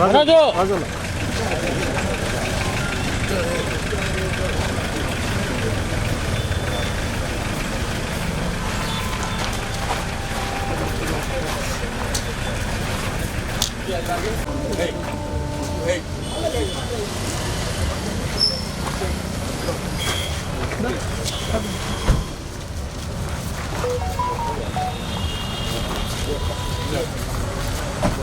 하나 죠. 맞아 요. Hey. Hey. No.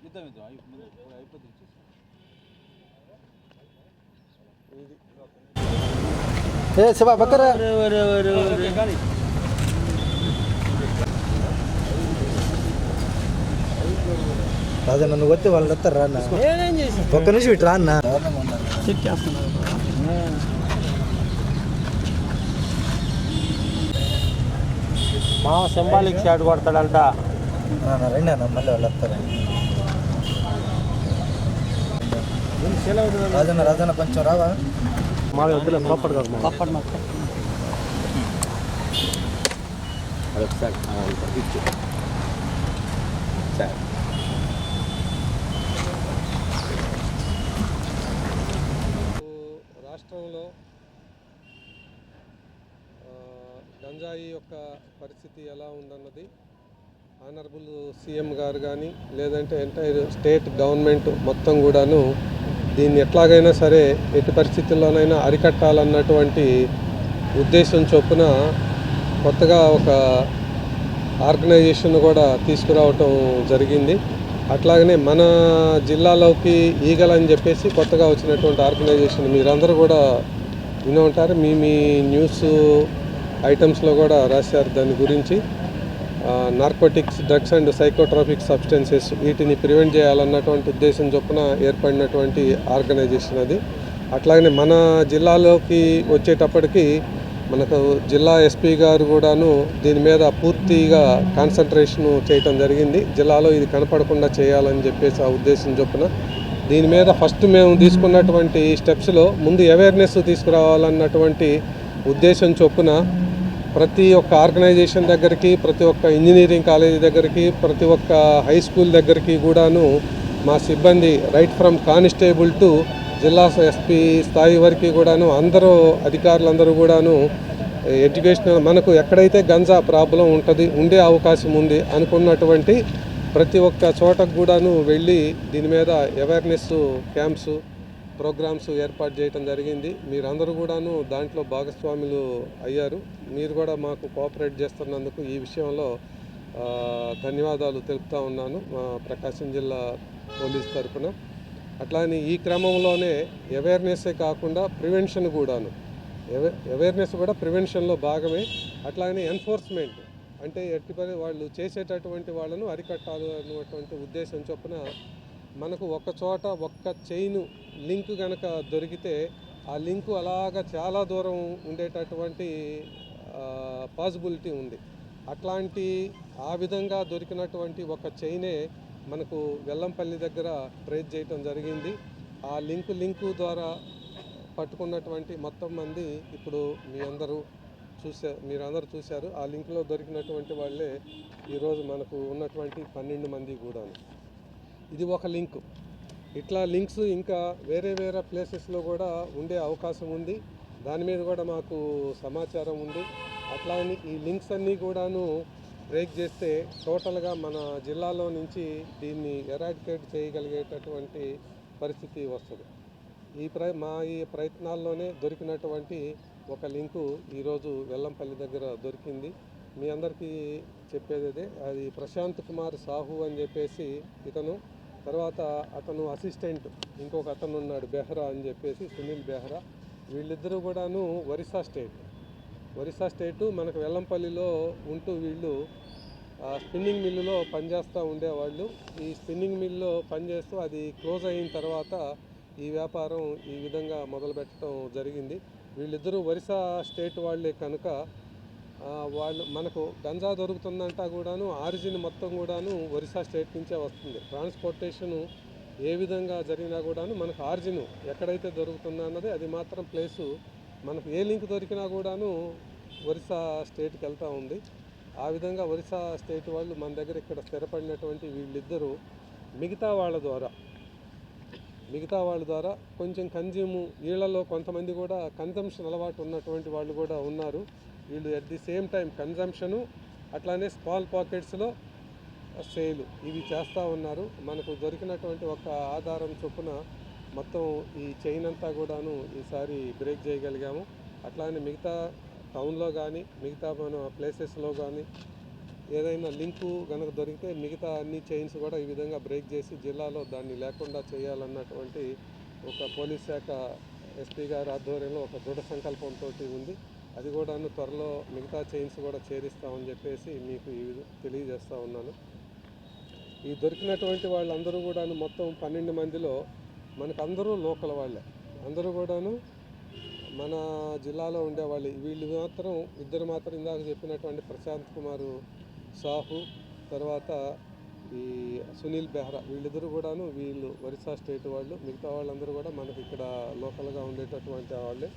ఇద్దాం ఇద్దాం అయి- ముందు అయిపోతుంది. ఏ శివ బక్కరా రాజా నన్ను కొట్టి వాళ్ళు వస్తారు రా అన్న నేనేం చేసి ఒక్క నిమిషం ఇటు రా అన్న చెక్ చేస్తున్నారు మా సింబాలిక్ షాట్ కొడతాడంట. రండి అన్న మళ్ళీ వాళ్ళు వస్తారు. రాజన్న రాజన్న కొంచెం రావా? మా వద్దులే పప్పడు కాదు పప్పడు మాకు. అదొకసారి ఆ, ఇచ్చు. సరే. రాష్ట్రంలో ఆ, గంజాయి యొక్క పరిస్థితి ఎలా ఉందన్నది ఆనరబుల్ సీఎం గారు కానీ లేదంటే ఎంటైర్ స్టేట్ గవర్నమెంట్ మొత్తం కూడాను దీన్ని ఎట్లాగైనా సరే ఎట్టి పరిస్థితుల్లోనైనా అరికట్టాలన్నటువంటి ఉద్దేశం చొప్పున కొత్తగా ఒక ఆర్గనైజేషన్ కూడా తీసుకురావటం జరిగింది. అట్లాగనే మన జిల్లాలోకి ఈగల్ అని చెప్పేసి కొత్తగా వచ్చినటువంటి ఆర్గనైజేషన్ మీరందరూ కూడా వినే ఉంటారు. మీ మీ న్యూస్ ఐటమ్స్లో కూడా రాశారు దాని గురించి. Narcotics drugs and psychotropic substances వీటిని ప్రివెంట్ చేయాలన్నటువంటి ఉద్దేశం చొప్పున ఏర్పడినటువంటి ఆర్గనైజేషన్ అది. అట్లాగనే మన జిల్లాలోకి వచ్చేటప్పటికి మనకు జిల్లా ఎస్పీ గారు కూడాను దీని మీద పూర్తిగా కాన్సన్ట్రేషన్ చేయటం జరిగింది. జిల్లాలో ఇది కనపడకుండా చేయాలని చెప్పేసి ఆ ఉద్దేశం చొప్పున. దీని మీద ఫస్ట్ మేము తీసుకున్నటువంటి స్టెప్స్లో ముందు అవేర్నెస్ తీసుకురావాలన్నటువంటి ఉద్దేశం చొప్పున ప్రతి ఒక్క ఆర్గనైజేషన్ దగ్గరికి ప్రతి ఒక్క ఇంజనీరింగ్ కాలేజీ దగ్గరికి ప్రతి ఒక్క హై స్కూల్ దగ్గరికి కూడాను మా సిబ్బంది రైట్ ఫ్రమ్ కానిస్టేబుల్ టు జిల్లా ఎస్పీ స్థాయి వరకు కూడాను అందరూ అధికారులందరూ కూడాను ఎడ్యుకేషనల్ మనకు ఎక్కడైతే గంజా ప్రాబ్లం ఉంటుంది ఉండే అవకాశం ఉంది అనుకున్నటువంటి ప్రతి ఒక్క చోటకు కూడాను వెళ్ళి దీని మీద అవేర్నెస్ క్యాంప్స్ ప్రోగ్రామ్స్ ఏర్పాటు చేయడం జరిగింది. మీరందరూ కూడాను దాంట్లో భాగస్వాములు అయ్యారు. మీరు కూడా మాకు కోఆపరేట్ చేస్తున్నందుకు ఈ విషయంలో ధన్యవాదాలు తెలుపుతా ఉన్నాను మా ప్రకాశం జిల్లా పోలీస్ తరఫున అట్లానే ఈ క్రమంలోనే అవేర్నెస్సే కాకుండా ప్రివెన్షన్ కూడాను. అవేర్నెస్ కూడా ప్రివెన్షన్లో భాగమే. అట్లాగనే ఎన్ఫోర్స్మెంట్ అంటే ఎట్టి పని వాళ్ళు చేసేటటువంటి వాళ్ళను అరికట్టాలి అన్నటువంటి ఉద్దేశం చొప్పున మనకు ఒక చోట ఒక్క చైన్ లింక్ కనుక దొరికితే ఆ లింకు అలాగ చాలా దూరం ఉండేటటువంటి పాసిబిలిటీ ఉంది. అట్లాంటి ఆ విధంగా దొరికినటువంటి ఒక చైనే మనకు వెల్లంపల్లి దగ్గర ట్రేస్ చేయటం జరిగింది. ఆ లింకు లింకు ద్వారా పట్టుకున్నటువంటి మొత్తం మంది ఇప్పుడు మీ అందరూ చూసా మీరందరూ చూశారు. ఆ లింక్లో దొరికినటువంటి వాళ్ళే ఈరోజు మనకు ఉన్నటువంటి పన్నెండు మంది కూడాను. ఇది ఒక లింక్. ఇట్లా లింక్స్ ఇంకా వేరే వేరే ప్లేసెస్లో కూడా ఉండే అవకాశం ఉంది. దాని మీద కూడా మాకు సమాచారం ఉంది. అట్లా అని ఈ లింక్స్ అన్నీ కూడాను బ్రేక్ చేస్తే టోటల్గా మన జిల్లాలో నుంచి దీన్ని ఎరాడికేట్ చేయగలిగేటటువంటి పరిస్థితి వస్తుంది. ఈ ప్ర మా ఈ ప్రయత్నాల్లోనే దొరికినటువంటి ఒక లింకు ఈరోజు వెల్లంపల్లి దగ్గర దొరికింది. మీ అందరికీ చెప్పేది అదే. అది ప్రశాంత్ కుమార్ సాహు అని చెప్పేసి ఇతను. తర్వాత అతను అసిస్టెంట్ ఇంకొక అతను ఉన్నాడు బెహ్రా అని చెప్పేసి సునీల్ బెహ్రా. వీళ్ళిద్దరూ కూడాను ఒరిస్సా స్టేట్. ఒరిస్సా స్టేటు మనకు వెల్లంపల్లిలో ఉంటూ వీళ్ళు స్పిన్నింగ్ మిల్లులో పనిచేస్తూ ఉండేవాళ్ళు. ఈ స్పిన్నింగ్ మిల్లులో పనిచేస్తూ అది క్లోజ్ అయిన తర్వాత ఈ వ్యాపారం ఈ విధంగా మొదలుపెట్టడం జరిగింది. వీళ్ళిద్దరూ ఒరిస్సా స్టేట్ వాళ్ళే కనుక వాళ్ళు మనకు గంజా దొరుకుతుందంటా కూడాను ఆరిజిన్ మొత్తం కూడాను ఒరిస్సా స్టేట్ నుంచే వస్తుంది. ట్రాన్స్పోర్టేషను ఏ విధంగా జరిగినా కూడాను మనకు ఆరిజిన్ ఎక్కడైతే దొరుకుతుందో అన్నది అది మాత్రం ప్లేసు మనకు ఏ లింక్ దొరికినా కూడాను ఒరిస్సా స్టేట్కి వెళ్తూ ఉంది. ఆ విధంగా ఒరిస్సా స్టేట్ వాళ్ళు మన దగ్గర ఇక్కడ స్థిరపడినటువంటి వీళ్ళిద్దరూ మిగతా వాళ్ళ ద్వారా మిగతా వాళ్ళ ద్వారా కొంచెం కన్జ్యూమ్ వీళ్ళలో కొంతమంది కూడా కన్జంప్షన్ అలవాటు ఉన్నటువంటి వాళ్ళు కూడా ఉన్నారు. వీళ్ళు at the same time consumption అట్లానే స్మాల్ పాకెట్స్లో సేలు ఇవి చేస్తూ ఉన్నారు. మనకు దొరికినటువంటి ఒక ఆధారం చొప్పున మొత్తం ఈ చైన్ అంతా కూడాను ఈసారి బ్రేక్ చేయగలిగాము. అట్లానే మిగతా టౌన్లో కానీ మిగతా మన ప్లేసెస్లో కానీ ఏదైనా లింకు కనుక దొరికితే మిగతా అన్ని చైన్స్ కూడా ఈ విధంగా బ్రేక్ చేసి జిల్లాలో దాన్ని లేకుండా చేయాలన్నటువంటి ఒక పోలీస్ శాఖ ఎస్పీ గారి ఆధ్వర్యంలో ఒక దృఢ సంకల్పంతో ఉంది. అది కూడాను త్వరలో మిగతా చైన్స్ కూడా చేరిస్తామని చెప్పేసి మీకు ఈ తెలియజేస్తూ తెలియజేస్తా ఉన్నాను. ఈ దొరికినటువంటి వాళ్ళందరూ కూడాను మొత్తం పన్నెండు మందిలో మనకందరూ అందరూ లోకల్ వాళ్ళే. అందరూ కూడాను మన జిల్లాలో ఉండేవాళ్ళు వీళ్ళు మాత్రం ఇద్దరు మాత్రం ఇందాక చెప్పినటువంటి ప్రశాంత్ కుమారు సాహు తర్వాత ఈ సునీల్ బెహ్రా వీళ్ళిద్దరూ కూడాను వీళ్ళు ఒరిస్సా స్టేట్ వాళ్ళు మిగతా వాళ్ళందరూ కూడా మనకి ఇక్కడ లోకల్గా ఉండేటటువంటి వాళ్ళే.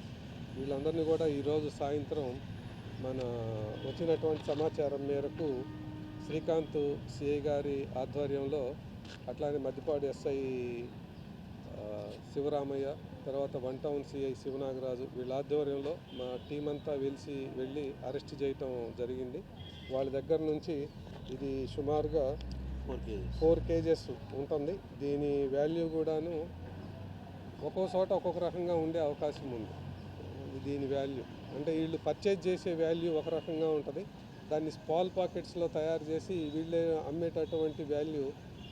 వీళ్ళందరినీ కూడా ఈరోజు సాయంత్రం మన వచ్చినటువంటి సమాచారం మేరకు శ్రీకాంత్ సిఐ గారి ఆధ్వర్యంలో అట్లానే మద్దిపాడు ఎస్ఐ శివరామయ్య తర్వాత వన్ టౌన్ సిఐ శివనాగరాజు వీళ్ళ ఆధ్వర్యంలో మా టీం అంతా వెలిసి వెళ్ళి అరెస్ట్ చేయటం జరిగింది. వాళ్ళ దగ్గర నుంచి ఇది సుమారుగా ఫోర్ కేజెస్ ఉంటుంది. దీని వాల్యూ కూడాను ఒక్కో చోట ఒక్కొక్క రకంగా ఉండే అవకాశం ఉంది. దీని వాల్యూ అంటే వీళ్ళు పర్చేజ్ చేసే వాల్యూ ఒక రకంగా ఉంటుంది. దాన్ని స్పాల్ పాకెట్స్లో తయారు చేసి వీళ్ళే అమ్మేటటువంటి వాల్యూ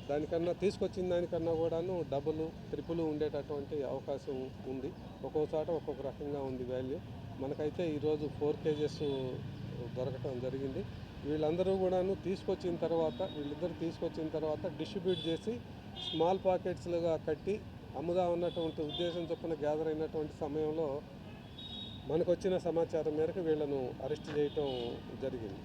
దానికన్నా తీసుకొచ్చిన దానికన్నా కూడాను డబుల్ ట్రిపుల్ ఉండేటటువంటి అవకాశం ఉంది. ఒక్కో చోట ఒక్కొక్క రకంగా ఉంది వాల్యూ మనకైతే ఈరోజు ఫోర్ కేజెస్ దొరకటం జరిగింది. వీళ్ళందరూ కూడాను తీసుకొచ్చిన తర్వాత వీళ్ళిద్దరు తీసుకొచ్చిన తర్వాత డిస్ట్రిబ్యూట్ చేసి స్మాల్ పాకెట్స్లుగా కట్టి అమ్ముదా ఉన్నటువంటి ఉద్దేశం చొప్పున గ్యాదర్ అయినటువంటి సమయంలో మనకు వచ్చిన సమాచారం మేరకు వీళ్ళను అరెస్ట్ చేయటం జరిగింది.